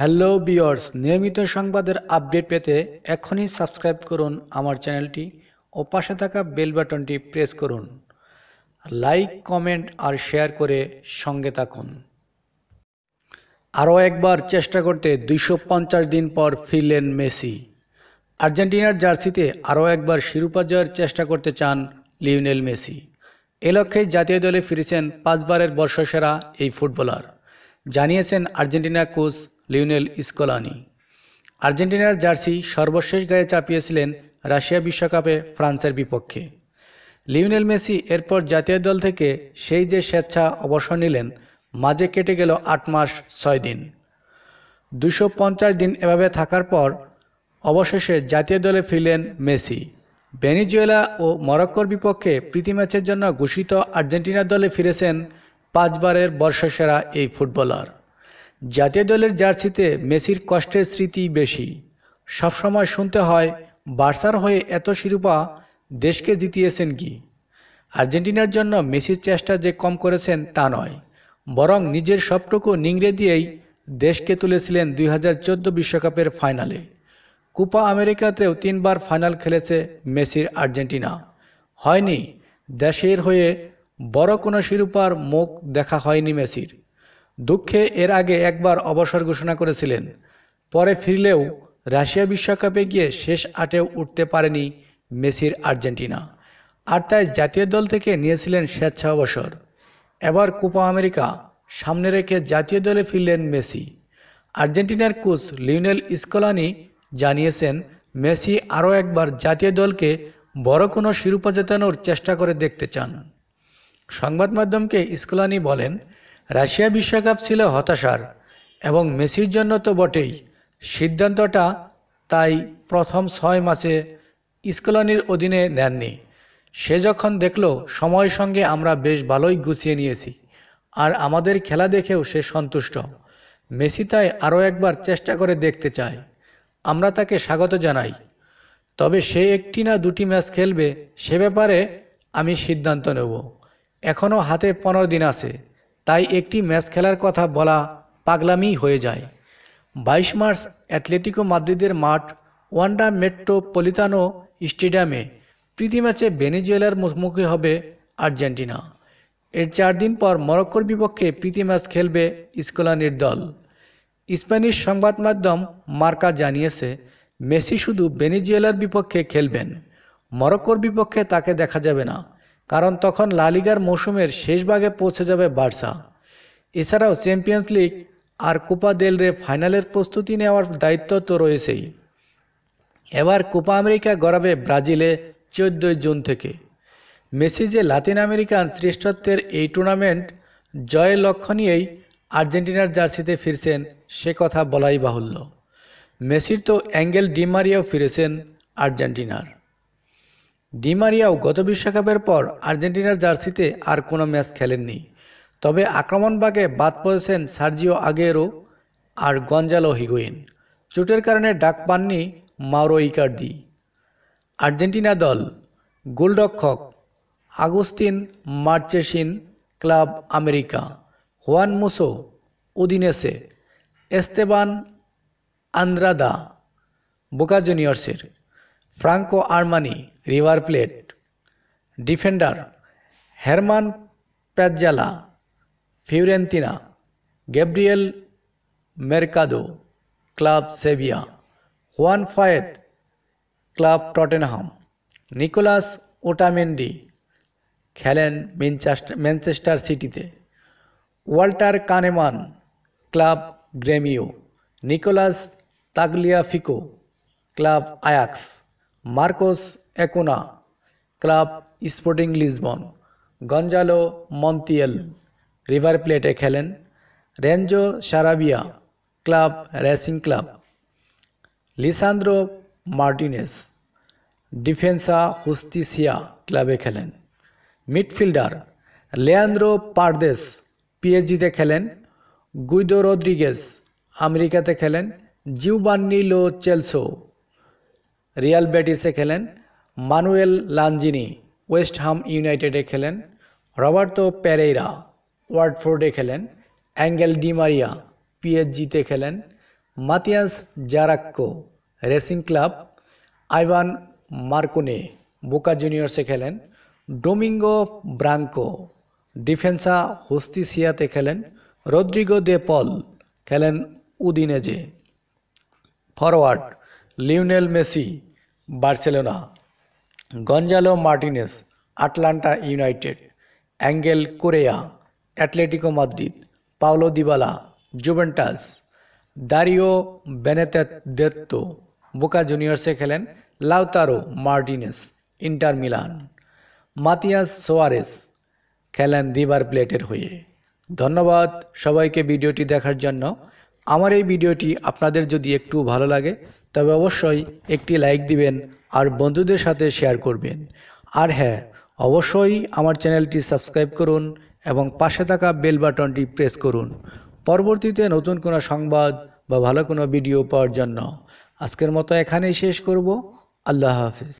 Hello বিয়র্স নিয়মিত সংবাদের update পেতে এখনই সাবস্ক্রাইব করুন আমার চ্যানেলটি ও পাশে থাকা বেল বাটনটি প্রেস করুন। লাইক, কমেন্ট আর শেয়ার করে সঙ্গে থাকুন। আরও একবার চেষ্টা করতে দুইশো পঞ্চাশ দিন পর ফিরলেন মেসি। আর্জেন্টিনার জার্সিতে আরও একবার শিরোপা জয়ের চেষ্টা করতে চান লিওনেল মেসি। এ লক্ষ্যেই জাতীয় দলে ফিরেছেন পাঁচবারের বর্ষসেরা এই ফুটবলার। জানিয়েছেন আর্জেন্টিনা কোচ লিওনেল স্কোলানি আর্জেন্টিনার জার্সি সর্বশেষ গায়ে চাপিয়েছিলেন রাশিয়া বিশ্বকাপে ফ্রান্সের বিপক্ষে। লিওনেল মেসি এরপর জাতীয় দল থেকে সেই যে স্বেচ্ছা অবসর নিলেন, মাঝে কেটে গেল আট মাস, ছয় দিন। দুশো দিন এভাবে থাকার পর অবশেষে জাতীয় দলে ফিরলেন মেসি। ভেনিজুয়েলা ও মরক্কোর বিপক্ষে প্রীতি ম্যাচের জন্য ঘোষিত আর্জেন্টিনা দলে ফিরেছেন পাঁচবারের বর্ষসেরা এই ফুটবলার। জাতীয় দলের জার্সিতে মেসির কষ্টের স্মৃতি বেশি। সবসময় শুনতে হয়, বার্সার হয়ে এত শিরোপা দেশকে জিতিয়েছেন কি? আর্জেন্টিনার জন্য মেসির চেষ্টা যে কম করেছেন তা নয়, বরং নিজের সবটুকু নিংড়ে দিয়েই দেশকে তুলেছিলেন দুই হাজার বিশ্বকাপের ফাইনালে। কোপা আমেরিকাতেও তিনবার ফাইনাল খেলেছে মেসির আর্জেন্টিনা। হয়নি, দেশের হয়ে বড় কোনো শিরোপার মুখ দেখা হয়নি মেসির। দুঃখে এর আগে একবার অবসর ঘোষণা করেছিলেন। পরে ফিরলেও রাশিয়া বিশ্বকাপে গিয়ে শেষ আটেও উঠতে পারেনি মেসির আর্জেন্টিনা। আর তাই জাতীয় দল থেকে নিয়েছিলেন স্বেচ্ছা অবসর। এবার কোপা আমেরিকা সামনে রেখে জাতীয় দলে ফিরলেন মেসি। আর্জেন্টিনার কোচ লিওনেল স্কোলানি জানিয়েছেন, মেসি আরও একবার জাতীয় দলকে বড় কোনো শিরোপা জেতানোর চেষ্টা করে দেখতে চান। সংবাদ মাধ্যমকে স্কোলানি বলেন রাশিয়া বিশ্বকাপ ছিল হতাশার এবং মেসির জন্য তো বটেই। সিদ্ধান্তটা তাই প্রথম ছয় মাসে স্কোলানির অধীনে নেননি। সে যখন দেখল, সময়ের সঙ্গে আমরা বেশ ভালোই গুছিয়ে নিয়েছি আর আমাদের খেলা দেখেও সে সন্তুষ্ট। মেসি তাই আরও একবার চেষ্টা করে দেখতে চায়। আমরা তাকে স্বাগত জানাই। তবে সে একটি না দুটি ম্যাচ খেলবে, সে ব্যাপারে আমি সিদ্ধান্ত নেব। এখনও হাতে পনেরো দিন আছে। তাই একটি ম্যাচ খেলার কথা বলা পাগলামি হয়ে যায়। বাইশ মার্চ অ্যাথলেটিকো মাদ্রিদের মাঠ ওয়ান্ডা মেট্রোপলিতানো স্টেডিয়ামে প্রীতি ম্যাচে ভেনিজুয়েলার মুখোমুখি হবে আর্জেন্টিনা। এর চার দিন পর মরক্কোর বিপক্ষে প্রীতি ম্যাচ খেলবে স্কোলানির দল। স্প্যানিশ সংবাদ মাধ্যম মার্কা জানিয়েছে, মেসি শুধু ভেনিজুয়েলার বিপক্ষে খেলবেন, মরক্কোর বিপক্ষে তাকে দেখা যাবে না। কারণ তখন লালিগার মৌসুমের শেষ ভাগে পৌঁছে যাবে বার্সা। এছাড়াও চ্যাম্পিয়ন্স লিগ আর কোপা দেল রে ফাইনালের প্রস্তুতি নেওয়ার দায়িত্ব তো রয়েছেই। এবার কোপা আমেরিকা গড়াবে ব্রাজিলে চোদ্দোই জুন থেকে। মেসি যে লাতিন আমেরিকান শ্রেষ্ঠত্বের এই টুর্নামেন্ট জয়ের লক্ষ্য নিয়েই আর্জেন্টিনার জার্সিতে ফিরছেন সে কথা বলাই বাহুল্য। মেসির তো অ্যাঙ্গেল ডিমারিয়াও ফিরেছেন আর্জেন্টিনার। ডিমারিয়াও গত বিশ্বকাপের পর আর্জেন্টিনার জার্সিতে আর কোনো ম্যাচ খেলেননি। তবে আক্রমণভাগে বাদ পড়েছেন সার্জিও আগেরো আর গঞ্জালো হিগুইন চোটের কারণে ডাক পাননি মাউরো ইকার্দি। আর্জেন্টিনা দল, গোলরক্ষক Agustin Marchesin, club America, Juan Musso, Udinese, Esteban Andrada, Boca জুনিয়র্সের। Franco Armani River Plate defender German Pezzella Fiorentina Gabriel Mercado club Sevilla Juan Foyth club Tottenham Nicolas Otamendi খেলেন Manchester সিটিতে Walter Kannemann club Gremio Nicolas Tagliafico club Ajax Marcos Acuna, club Sporting Lisbon, Gonzalo Montiel, River প্লেটে খেলেন, Renzo Saravia, club Racing club. Lisandro Martinez, Defensa Justicia ক্লাবে খেলেন। Midfielder Leandro Paredes পিএসজিতে খেলেন। Guido Rodrigues আমেরিকাতে খেলেন। জিউবান্নি Lo Celso Real বেটিসে খেলেন, Manuel Lanzini West হাম ইউনাইটেডে খেলেন, রবার্তো প্যারেইরা ওয়ার্ডফোর্ডে খেলেন, অ্যাঙ্গেল ডিমারিয়া পিএসজিতে খেলেন, Matias Zaracho Racing Club, Ivan Marcone Boca জুনিয়র্সে খেলেন, ডোমিঙ্গো ব্রাঙ্কো ডিফেন্সা হোস্তিসিয়াতে খেলেন, রদ্রিগো দে পল খেলেন Udinese. Forward Lionel Messi Barcelona, Gonzalo Martinez, Atlanta United, Angel Correa, Atletico Madrid, Paulo Dybala, Juventus, Dario Benedetto, Boca জুনিয়র্সে খেলেন Lautaro Martinez, Inter Milan. Matias Suarez খেলেন River প্লেটের হয়ে। ধন্যবাদ সবাইকে ভিডিওটি দেখার জন্য। আমার এই ভিডিওটি আপনাদের যদি একটু ভালো লাগে তবে অবশ্যই একটি লাইক দিবেন আর বন্ধুদের সাথে শেয়ার করবেন। আর হ্যাঁ অবশ্যই আমার চ্যানেলটি সাবস্ক্রাইব করুন এবং পাশে থাকা বেল বাটনটি প্রেস করুন। পরবর্তীতে নতুন কোনো সংবাদ বা ভালো কোনো ভিডিও পাওয়ার জন্য। আজকের মতো এখানেই শেষ করব। আল্লাহ হাফিজ।